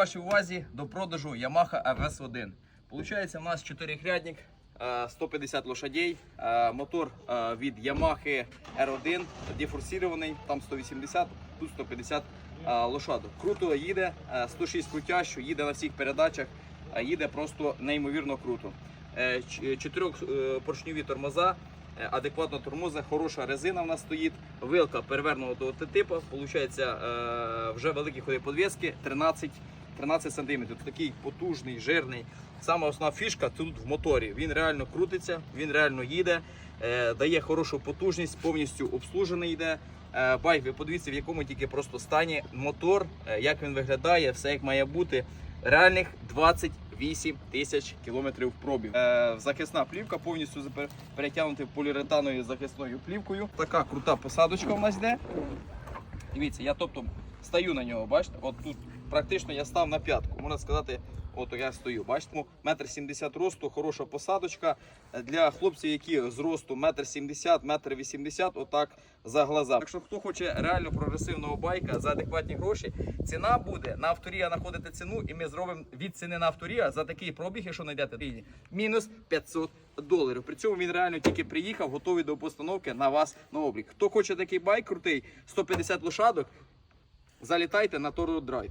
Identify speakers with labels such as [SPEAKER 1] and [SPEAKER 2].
[SPEAKER 1] Вашій увазі до продажу Yamaha RS1. Получається, у нас чотирихрядник, е, 150 лошадей, е, мотор е, від Yamaha R1, дефорсірований, там 180, тут 150 е, лошадок. Круто їде, е, 106 крутящо, їде на всіх передачах, е, їде просто неймовірно круто. Е, Чотирьохпоршньові тормоза, е, адекватно тормоза, хороша резина в нас стоїть, вилка перевернутого типу, получається е, вже великі ходи подвески, 13 13 см. Такий потужний, жирний. Саме основна фішка тут в моторі. Він реально крутиться, він реально їде, е, дає хорошу потужність, повністю обслужений йде. Е, байк, ви подивіться, в якому тільки просто стані мотор, е, як він виглядає, все як має бути. Реальних 28 тисяч кілометрів пробіг. Е, захисна плівка повністю перетягнута поліуретановою захисною плівкою. Така крута посадочка в нас йде. Дивіться, я тобто стаю на нього, бачите? От тут практично я став на п'ятку. Можна сказати, от я стою. Бачите, метр сімдесят росту, хороша посадочка для хлопців, які з росту метр сімдесят, метр вісімдесят, отак за глаза. Так що хто хоче реально прогресивного байка за адекватні гроші, ціна буде на авторія знаходите ціну, і ми зробимо від ціни на авторія за такий пробіг, якщо знайдете мінус 500 доларів. При цьому він реально тільки приїхав, готовий до постановки на вас на облік. Хто хоче такий байк крутий, 150 лошадок, залітайте на Тору Драйв.